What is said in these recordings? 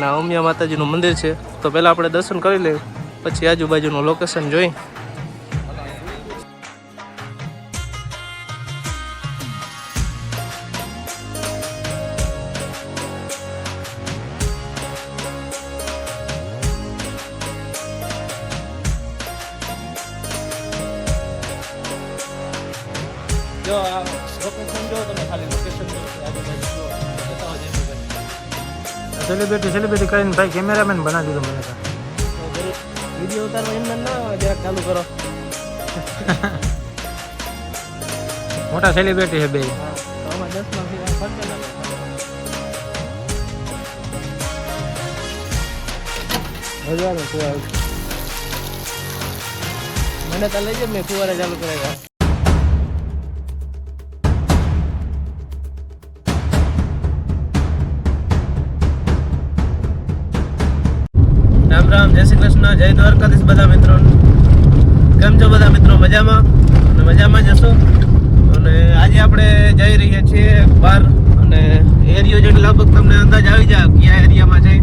અને આ ઉમિયા માતાજીનું મંદિર છે. તો પહેલાં આપણે દર્શન કરી લઈએ, પછી આજુબાજુનું લોકેશન જોઈ. જો આ લોકેશન જો તમે ખાલી લોકેશન આજુબાજુ સેલિબ્રિટી સેલિબ્રિટી કરીને ભાઈ કેમેરામેન બનાવી દીધો મને તો. વીડિયો ઉતારવા એમને ના જરાક ચાલુ કરો. મોટા સેલિબ્રિટી છે બે. મને તો લઈ જાય મેં ફુવારા ચાલુ કરાવ્યા. રામ રામ જય શ્રી કૃષ્ણ, જય દ્વારકાધીશ બધા મિત્રો. કેમ છો બધા મિત્રો? મજામાં? અને મજામાં જશો અને આજે આપણે જઈ રહ્યા છીએ બહાર અને એરિયો જોઈને લગભગ તમને અંદાજ આવી જાય કયા એરિયામાં છે.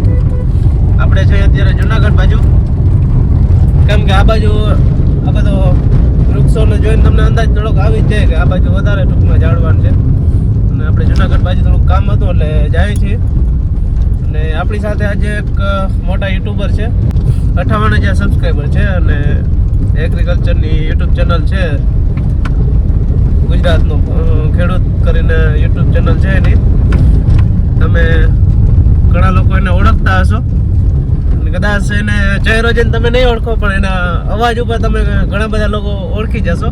આપણે છે અત્યારે જુનાગઢ બાજુ. કેમ કે આ બાજુ આ બધો વૃક્ષોને જોઈને તમને અંદાજ થોડોક આવી જ જાય કે આ બાજુ વધારે ટૂંકમાં જાળવાનું છે. અને આપણે જુનાગઢ બાજુ થોડુંક કામ હતું એટલે જાય છીએ. અને આપણી સાથે આજે એક મોટા યુટ્યુબર છે. અઠાવન હજાર સબસ્ક્રાઈબર છે અને એગ્રીકલ્ચરની યુટ્યુબ ચેનલ છે. ગુજરાતનું ખેડૂત કરીને યુટ્યુબ ચેનલ છે એની. તમે ઘણા લોકો એને ઓળખતા હશો. કદાચ એને ચહેરો જઈને તમે નહીં ઓળખો, પણ એના અવાજ ઉપર તમે ઘણા બધા લોકો ઓળખી જશો.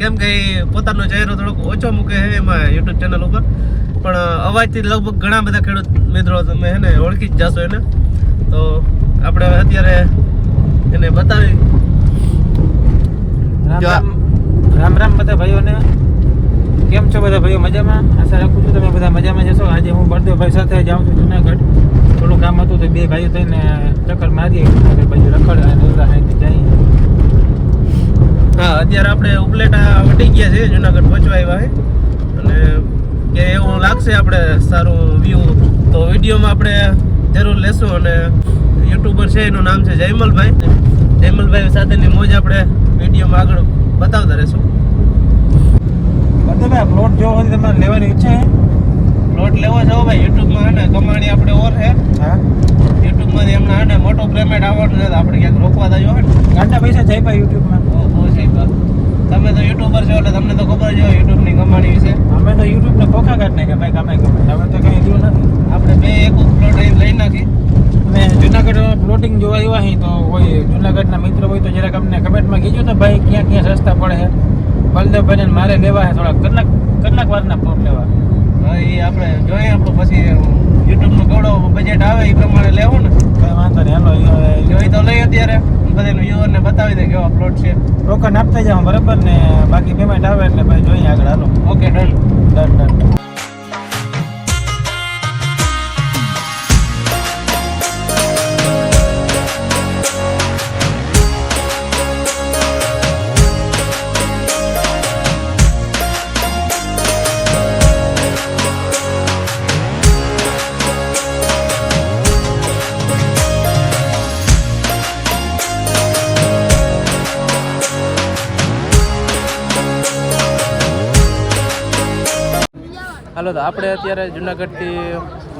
કેમ કે પોતાનો ચહેરો થોડોક ઓછો મૂકે છે એમાં યુટ્યુબ ચેનલ ઉપર. પણ અવાજથી લગભગ ઘણા બધા ખેડૂત મિત્રો તમે એને ઓળખી જ જશો એને. તો આપણે અત્યારે એને બતાવી. રામ રામ રામ રામ બધા ભાઈઓને. કેમ છો બધા ભાઈઓ? મજામાં? આશા રાખું છું તમે બધા મજામાં જશો આજે હું બળદેવભાઈ સાથે જાઉં છું જુનાગઢ. થોડું કામ હતું તો બે ભાઈઓ થઈને ચક્કર મારીએ. ભાઈ રખડ અને હાઈથી હા અત્યારે આપણે ઉપલેટા વટી ગયા છે જુનાગઢ પહોંચવા આવ્યા છે અને કે એવું લાગશે આપણે સારું વ્યૂ તો વિડીયોમાં આપણે જરૂર લેશું અને યુટ્યુબર છે એનું નામ છે જયમલભાઈ. જયમલભાઈ સાથેની મોજ આપણે વિડીયોમાં આગળ બતાવતા રહેશું. તમે પ્લોટ જોવો હોય તમારે લેવાની ઈચ્છા છે? પ્લોટ લેવો છો ભાઈ યુટ્યુબમાં હે કમાણી આપણે ઓર છે. હા. યુટ્યુબમાં એમને હે મોટો પેમેન્ટ છે આપણે ક્યાંક રોકવા દા હોય ને. પૈસા જાય ભાઈ યુટ્યુબમાં તમે તો યુટ્યુબર છો એટલે તમને તો ખબર જ હોય યુટ્યુબની કમાણી વિશે. અમે તો યુટ્યુબને ખોખા કાઢ નાખ્યા ભાઈ કમાઈ કમાઈ હવે તો કંઈ જોયું નથી. આપણે બે એક પ્લોટ અહીં લઈ નાખી. અને જુનાગઢ પ્લોટિંગ જોવા આવ્યા અહીં તો હોય જુનાગઢના મિત્ર હોય તો જરાક અમને કમેન્ટમાં કીધું તો ભાઈ ક્યાં ક્યાં સસ્તા પડે છે. બલદેવભાઈને ને મારે લેવા છે થોડા કલાક કલાક વારના પ્લોટ લેવા. એ આપણે જોઈએ આપણું પછી યુટ્યુબનો કેવડો બજેટ આવે એ પ્રમાણે લેવું ને. કઈ વાંધો નહીં હાલો જોઈ તો લઈ અત્યારે બધાને વ્યુઅરને બતાવી દે કેવા પ્લોટ છે. ટોકન આપતા જાઓ બરાબર ને? બાકી પેમેન્ટ આવે એટલે ભાઈ જોઈએ આગળ હાલો. ઓકે ડન ડન ડન હાલો તો આપણે અત્યારે જુનાગઢથી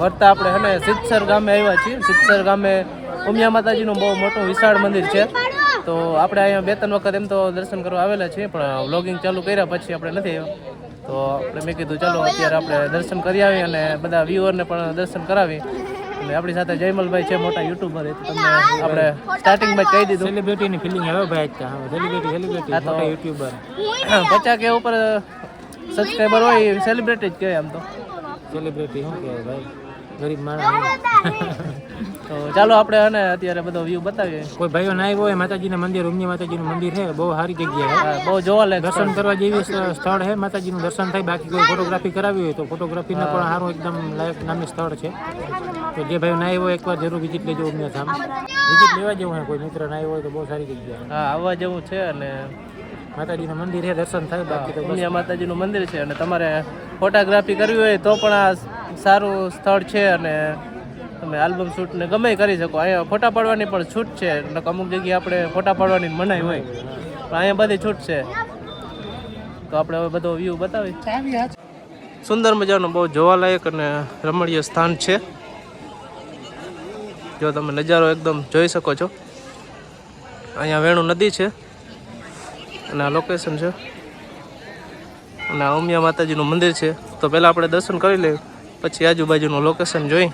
વર્તા આપણે હે ને સિદ્ધસર ગામે આવ્યા છીએ. સિદ્ધસર ગામે ઉમિયા માતાજીનું બહુ મોટું વિશાળ મંદિર છે. તો આપણે અહીંયા બે ત્રણ વખત એમ તો દર્શન કરવા આવેલા છીએ પણ વ્લોગિંગ ચાલુ કર્યા પછી આપણે નથી આવ્યા. તો આપણે મેં કીધું ચાલો અત્યારે આપણે દર્શન કરી આવી અને બધા વ્યુઅરને પણ દર્શન કરાવી અને આપણી સાથે જયમલભાઈ છે મોટા યુટ્યુબર તમને આપણે સ્ટાર્ટિંગમાં કહી દીધું. સેલિબ્રિટીની ફિલિંગ આવે ભાઈ સેલિબ્રિટી સેલિબ્રિટી મોટા યુટ્યુબર પચાસ કે ઉપર સબસ્ક્રાઈબર હોય એ સેલિબ્રિટી જ કહેવાય આમ તો. સેલિબ્રિટી શું કહેવાય ભાઈ? ગરીબ માણસ. તો ચાલો આપણે અને અત્યારે બધો વ્યૂ બતાવીએ. કોઈ ભાઈઓ ના આવ્યો હોય માતાજીના મંદિર ઉમિયા માતાજીનું મંદિર છે બહુ સારી જગ્યા છે. બહુ જોવા લે દર્શન કરવા જેવી સ્થળ છે માતાજીનું દર્શન થાય બાકી કોઈ ફોટોગ્રાફી કરાવી હોય તો ફોટોગ્રાફીને પણ સારું એકદમ લાયક નામી સ્થળ છે. તો જે ભાઈઓ ના આવ્યો હોય એકવાર જરૂર વિઝિટ લેજો ઉમિયા ધામ વિઝિટ લેવા જેવું હોય કોઈ મિત્ર ના આવ્યો હોય તો બહુ સારી જગ્યા હા આવવા જેવું છે અને માતાજીનું મંદિર છે દર્શન થાય બાકી તો ઉમિયા માતાજીનું મંદિર છે અને તમારે ફોટોગ્રાફી કરવી હોય તો પણ આ સારું સ્થળ છે અને તમે આલ્બમ શૂટ ને ગમે કરી શકો. અહીંયા ફોટા પાડવાની પણ છૂટ છે એટલે અમુક જગ્યાએ આપણે ફોટા પાડવાની મનાઈ હોય. પણ અહીંયા બધી છૂટ છે. તો આપણે હવે બધો વ્યૂ બતાવી. સુંદર મજાનું બહુ જોવાલાયક અને રમણીય સ્થાન છે. જો તમે નજારો એકદમ જોઈ શકો છો. અહીંયા વેણુ નદી છે. અને આ લોકેશન છે. અને આ ઉમિયા માતાજીનું મંદિર છે. તો પહેલાં આપણે દર્શન કરી લઈએ, પછી આજુબાજુનું લોકેશન જોઈ.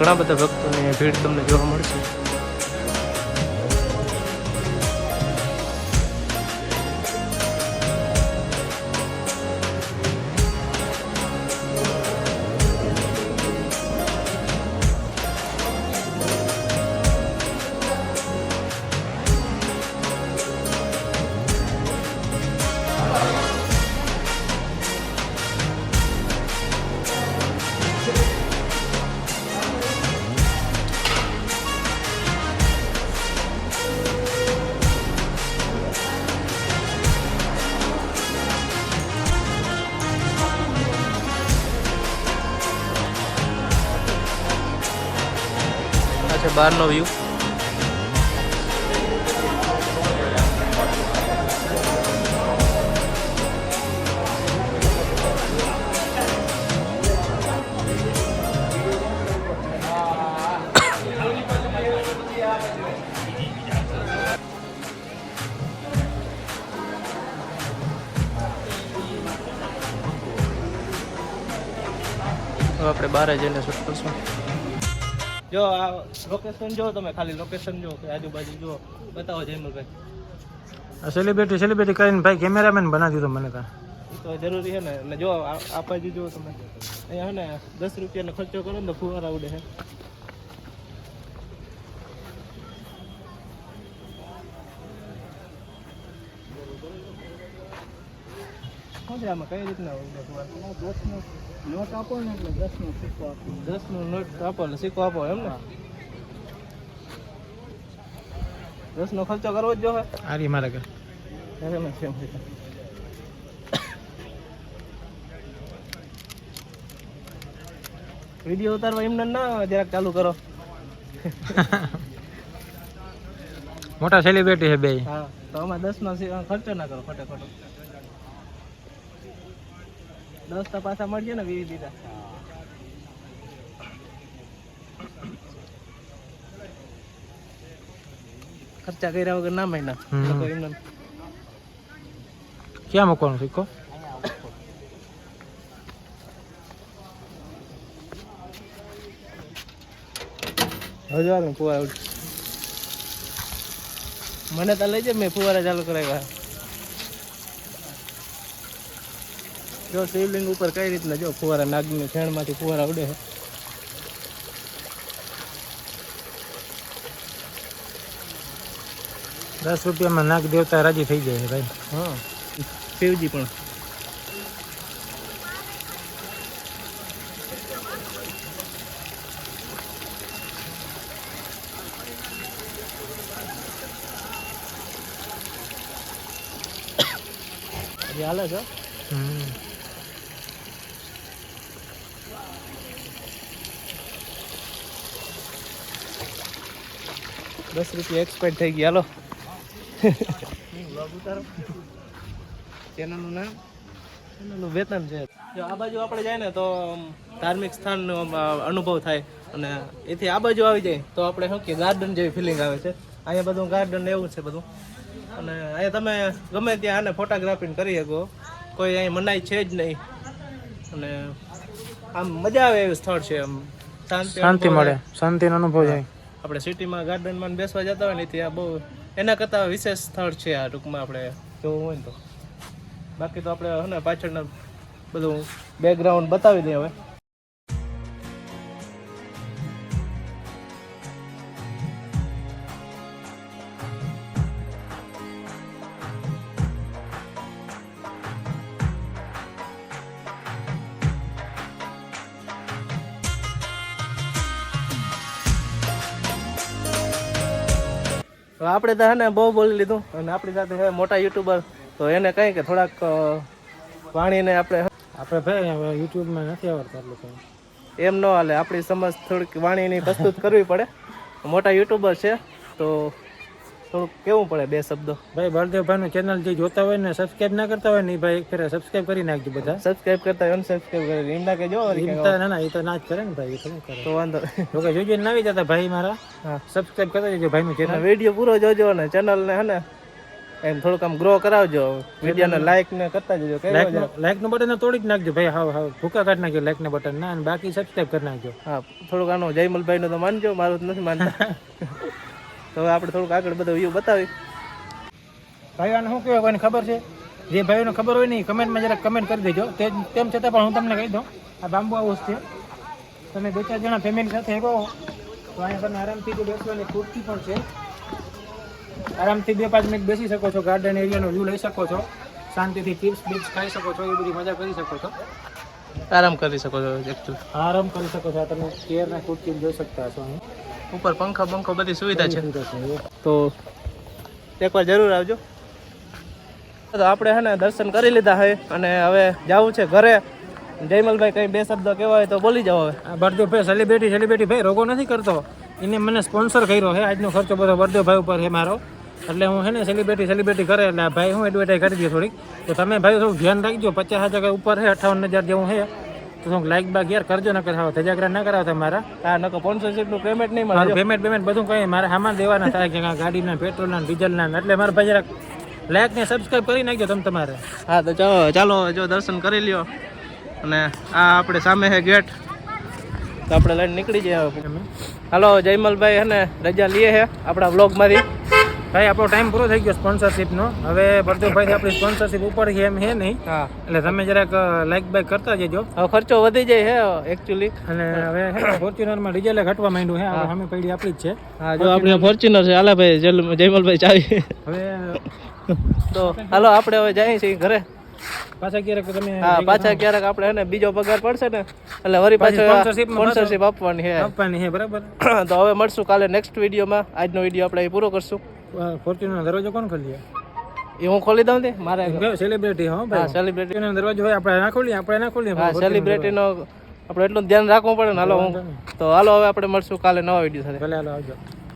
ઘણા બધા ભક્તોની ભીડ તમને જોવા મળશે. છે બહારનો વ્યૂ આપણે બહાર જઈને શૂટ કરશું. જો આ લોકેશન જો તમે ખાલી લોકેશન જો કે આજુબાજુ જો બતાવો જયમલભાઈ. આ સેલિબ્રિટી સેલિબ્રિટી કરીને ભાઈ કેમેરામેન બનાવી દીધો મને કાં તો જરૂરી છે ને એટલે જો આ આ જો તમે. અહીંયા છે ને દસ રૂપિયાનો ખર્ચો કરો ને તો ફુવારા ઉડે છે કઈ રીતના ફુવારા દસનો નોટ આપો ને એટલે દસનો સિક્કો આપો. દસનો નોટ આપો એટલે સિક્કો આપો એમ ને? દસનો ખર્ચો કરવો જ જોઈએ આરી મારે અરે મેં વીડિયો ઉતારવા એમને ના જરાક ચાલુ કરો. મોટા સેલિબ્રિટી છે બે. હા તો આમાં દસ નો ખર્ચો ના કરો ખોટે ખોટો દસ તો પાછા મળશે ને વીસ દીધા ખર્ચા કર્યા વગર ના મહિના. લોકો એમને ક્યાં મૂકવાનું સિક્કો હજારનું ફુવારા મને તો લઈ જાય મેં ફુવારા ચાલુ કરાવ્યા. જો શિવલિંગ ઉપર કઈ રીતના જો ફુવારા નાગની છેણમાંથી ફુવારા ઉડે છે. દસ રૂપિયામાં નાગ દેવતા રાજી થઈ જાય છે ભાઈ. હા. શિવજી પણ. હાલે છે હમ. દસ રૂપિયા એક્સપાયર થઈ ગયા હાલો. ચેનલનું નામ? ચેનલનું વેતન છે. જો આ બાજુ આપણે જાય ને તો ધાર્મિક સ્થાનનો અનુભવ થાય અને એથી આ બાજુ આવી જાય તો આપણે શું કે ગાર્ડન જેવી ફિલિંગ આવે છે. અહીંયા બધું ગાર્ડન એવું છે બધું. અને અહીંયા તમે ગમે ત્યાં આને ફોટોગ્રાફી કરી શકો. કોઈ અહીં મનાઈ છે જ નહીં. અને આમ મજા આવે એવું સ્થળ છે આમ. શાંતિ શાંતિ મળે શાંતિનો અનુભવ જાય. આપણે સિટીમાં ગાર્ડનમાં બેસવા જતા હોય ને ત્યાં બહુ એના કરતાં વિશેષ સ્થળ છે આ ટૂંકમાં આપણે જોવું હોય ને તો. બાકી તો આપણે હે પાછળના બધું બેકગ્રાઉન્ડ બતાવી દઈએ હવે. આપણે તો હે ને બહુ બોલી લીધું. અને આપણી સાથે હે મોટા યુટ્યુબર તો એને કહી કે થોડાક વાણીને આપણે આપણે ભાઈ હવે યુટ્યુબમાં નથી આવડતા એટલું એમ ન હાલે આપણી સમજ થોડીક વાણીની પ્રસ્તુત કરવી પડે. મોટા યુટ્યુબર છે તો થોડુંક કેવું પડે બે શબ્દો? ભાઈ બળદેવભાઈનું ચેનલ જે જોતા હોય ને સબસ્ક્રાઇબ ના કરતા હોય ને ભાઈ એક ફેરે સબસ્ક્રાઇબ કરી નાખજો બધા. સબસ્ક્રાઇબ કરતા અનસબસ્ક્રાઇબ કરે. રીમડા કે જો તો ના ના એ તો ના જ કરે ને ભાઈ એ કરે? તો વાંધો નહીં. જો કે જોજો ને આવી જતા ભાઈ મારા? સબસ્ક્રાઇબ સબસ્ક્રાઇબ જજો ભાઈ ભાઈનું ચેનલ વીડિયો પૂરો જોજો ને ચેનલ ને હે ને એમ થોડુંક આમ ગ્રો કરાવજો. વીડિયો ને લાઈક ને કરતા જજો લાઈકનું બટન તોડી જ નાખજો ભાઈ હા હા ભૂકા કાઢી નાખજો લાઈક ના બટન ના અને બાકી સબસ્ક્રાઇબ કરી નાખજો. હા થોડુંક આનો જયમલભાઈ નું તો માનજો મારું નથી માનતા. તો હવે આપણે થોડુંક આગળ બધો વ્યૂ બતાવી ભાઈ આને શું કહેવાય? કોઈને ખબર છે? જે ભાઈઓને ખબર હોય ને કમેન્ટમાં જરાક કમેન્ટ કરી દેજો. તે તેમ છતાં પણ હું તમને કહી દઉં આ બાંબુ હાઉસ છે. તમે બે ચાર જણા ફેમિલી સાથે કહો તો અહીંયા તમે આરામથી જો બેસવાની ખુરશી પણ છે. આરામથી બે પાંચ મિનિટ બેસી શકો છો ગાર્ડન એરિયાનો વ્યૂ લઈ શકો છો. શાંતિથી ચિપ્સ બિપ્સ ખાઈ શકો છો એ બધી મજા કરી શકો છો. આરામ કરી શકો છો આરામ કરી શકો છો. તમે ચેર ને ખુરશી જોઈ શકતા છો અહીં. ઉપર પંખા પંખો બધી સુવિધા છે. તો એકવાર જરૂર આવજો. તો આપણે હે ને દર્શન કરી લીધા હે અને હવે જવું છે ઘરે. જયમલભાઈ કઈ બે શબ્દ કહેવાય તો બોલી જાઓ હવે. ભાઈ સેલિબ્રિટી સેલિબ્રિટી ભાઈ રોગો નથી કરતો. એને મને સ્પોન્સર કર્યો છે આજનો ખર્ચો બધો બળદેવભાઈ ઉપર છે મારો. એટલે હું હે ને સેલિબ્રિટી સેલિબ્રિટી કરે એટલે ભાઈ હું એડવર્ટાઈઝ કરી દઉં થોડીક. તો તમે ભાઈ થોડું ધ્યાન રાખજો પચાસ હજાર ઉપર છે અઠાવન હજાર જેવું છે તો થોડુંક લાઈક બાગ યાર કરજો ન કરાવો તેજાગ્રા ના કરાવો તમારા. હા નકો સ્પોન્સરશિપનું પેમેન્ટ નહીં મળે. પેમેન્ટ પેમેન્ટ બધું કંઈ મારે સામાન દેવાના થાય કે ગાડીના પેટ્રોલના ડીઝલના એટલે મારા ભાઈ જરાક લાઈક ને સબસ્ક્રાઈબ કરી નાખજો તમે તમારે. હા તો ચાલો ચાલો જો દર્શન કરી લ્યો. અને આ આપણે સામે છે ગેટ. તો આપણે લઈને નીકળી જઈએ હવે. હાલો જયમલભાઈ હે ને રજા લઈએ છે આપણા વ્લોગમાંથી ભાઈ આપણો ટાઈમ પૂરો થઈ ગયો સ્પોન્સરશિપનો હવે ભરતુભાઈ આપણી સ્પોન્સરશિપ ઉપર છે એમ છે નહીં. એટલે તમે જરાક લાઈક બાઈક કરતા જજો. હવે ખર્ચો વધી જાય છે એકચ્યુઅલી અને હવે ફોર્ચ્યુનરમાં ડીઝલ ઘટવા માંડ્યું છે હવે સામે પડી આપણી જ છે. હા જો આપણે ફોર્ચ્યુનર છે. હાલા ભાઈ જયમલભાઈ ચાવી. હવે તો હાલો આપણે હવે જઈએ છીએ ઘરે. પાછા ક્યારેક તમે હા પાછા ક્યારેક આપણે એને બીજો પગાર પડશે ને એટલે વરી પાછો સ્પોન્સરશિપ આપવાની છે આપવાની છે બરાબર. તો હવે મળશું કાલે નેક્સ્ટ વિડીયોમાં આજનો વીડિયો આપણે પૂરો કરશું. ફોર્ચ્યુનરનો દરવાજો કોણ ખોલીએ એ હું ખોલી દઉં ને મારે સેલિબ્રિટી હા ભાઈ. સેલિબ્રિટી નો દરવાજો હોય આપણે ના ખોલીએ આપણે ના ખોલીએ હા સેલિબ્રિટીનો આપણે એટલું ધ્યાન રાખવું પડે ને હાલો હું તો હાલો હવે આપણે મળશું કાલે નવા વીડિયો સાથે. ભલે હાલો આવજો.